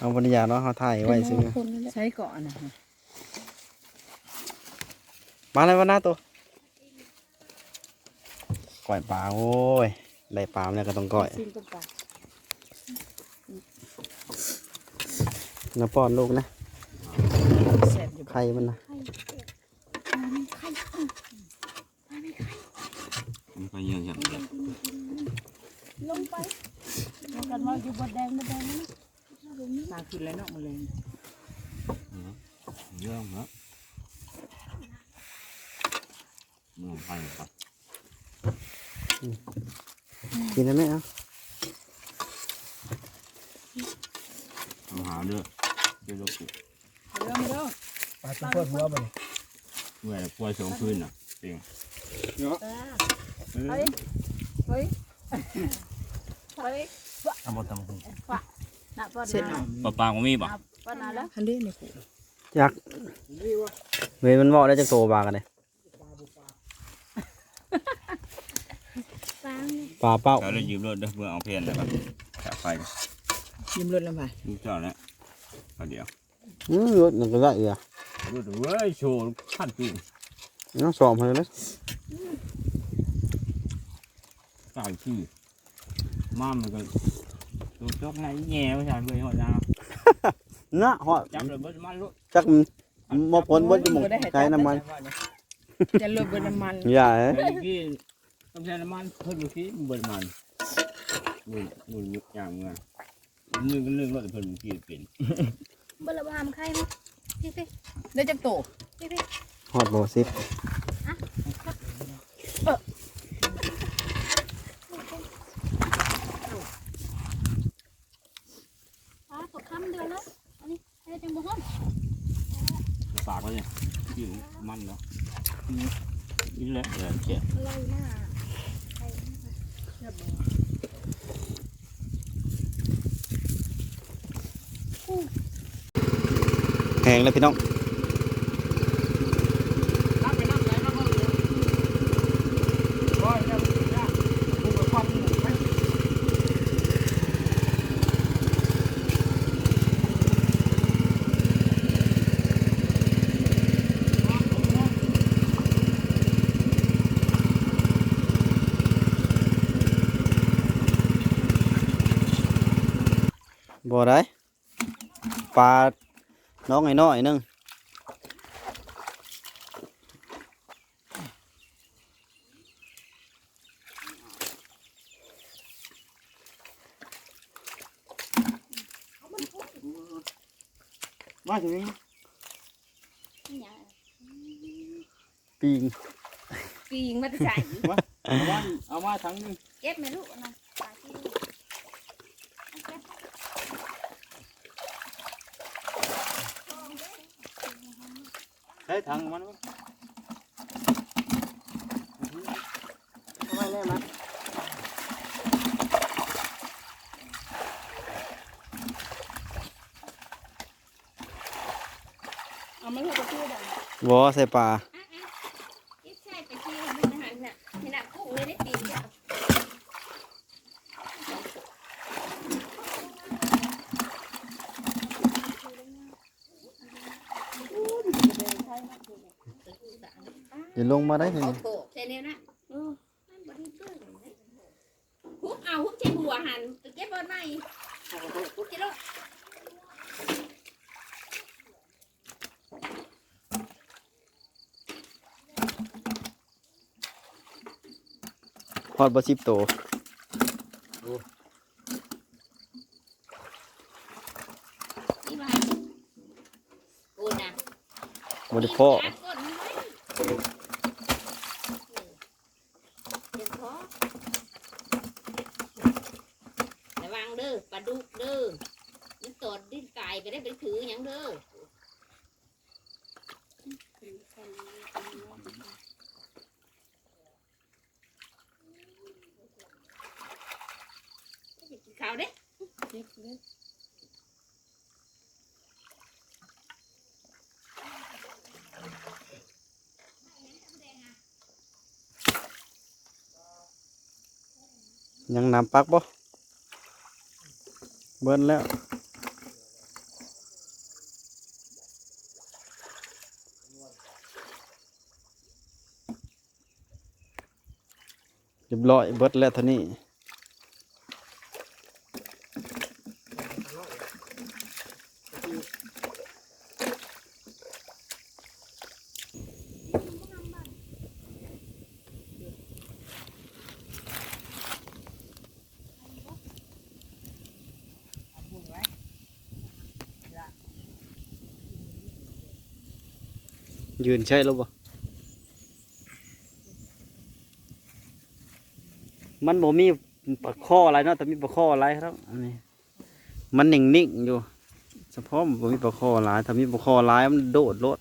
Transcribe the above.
เอาบริยาเนาะเขาถ่ายไว้ซื้อคนนั่นแหละใช้เกาะนะมาเลยวันหน้าตัวก่อยปลาโอ้ยได้ปลาเนี่ยก็ต้องก่อยซิมกับปลาน้ำป้อนลูกนะแซ่บอยู่ไข่มันนะมันก็ยังอย่างเดียวลงไปแล้วกันว่าอยู่บนแดงบนแดงนั่น มา กินแล้วเนาะมาเลยเยอะเนาะมองไปครับกินได้ไหมเอะเอาหาเด้อเดี๋ยวเราปลูกเริ่มเริ่มปลาตุ้งเพิ่มหัวบ่นี่เมื่อป่วยสองคืนน่ะเองเฮ้ยเฮ้ยเฮ้ยทำหมดทำคุณน่ะ ป้อนเสร็จนาปลาปลาก็มีป่ะป้อนนาแล้วอันนี้นี่กูยักษ์เวรมันบอกได้จากโตปลากันเลยปลาปลาเป้าเราได้ยืมรถเด้อเพื่อเอาเพนนะครับจากไฟยิ้มรถแล้วไปลูกเจ้าแล้วเอาเดี๋ยวอืมรถหนึ่งก็ได้อีกอะรถเว้ยโชว์ขั้นปีนน้องสอบให้เลยตายที่มามันก็ ตัวจกไหนแง่ไม่ใช่เบื่อหัวจ้านะฮอดจับเลยเบิดมันลูกจักมันมาผลบนจมูกใช้น้ำมันจะเลิกเบิดน้ำมันอย่าเอ้ยไอ้กี้ต้องใช้น้ำมันเพิ่มดูสิเบิดมันมุนมุนยุกอย่างเงี้ยนึ่งก็นึ่งรถเพิ่มกี่เป็นบลบามใครนะพี่พี่ได้จักโตพี่พี่ฮอดโบซิป ปลาตกคำเดียวแล้วอันนี้ให้จังบ่ฮ้อน ปากเขาเนี่ยกินมันเนาะนี่แหละเดี๋ยวเจ็บอร่อยมากแหงเลยพี่น้อง บ่ได้ปลาน้องไอ้น้อยหนึงมาถึงนี้นี่หยังปิงปีงมาใส่เอามาเอามาทั้งนึงเก็บแม่ลูกนะปลาที่ ใช้ถังมันไม่แน่มั้ยเอามาลูกกระเทียมบ่ใส่ปลา คิดใช่ไปที่มันอาหารน่ะให้หนักกุ้งเลยได้ปีกอะ อย่าลงมาได้ทีเอานี้โขกใช่เนี่ยนะเออมันบ่ได้เปื้อนเลยฮุบเอาฮุบใช้บัวหันไปเก็บบอลใหม่ฮุบจะลูกฮอดบ่สิบโตนี่มาโอ้นะบ่ได้พ่อเดี๋ยวพอระวัง เด้อปลาดุกเด้อมันตอดดิ้นกายไปได้ไปถือหยังเด้อข้าวเด้ยังน้ำปักบ่ เบิ้ลแล้ว เรียบร้อยเบิ้ลแล้วท่านี้ ยืนใช่แล้วบ่มันบ่มีปลาข้ออะไรเนาะแต่มีปลาข้ออะไรครับอันนี้มันนิ่งๆอยู่เฉพาะมันบ่มีปลาข้อหลายถ้ามีปลาข้อหลายมันโดดรถ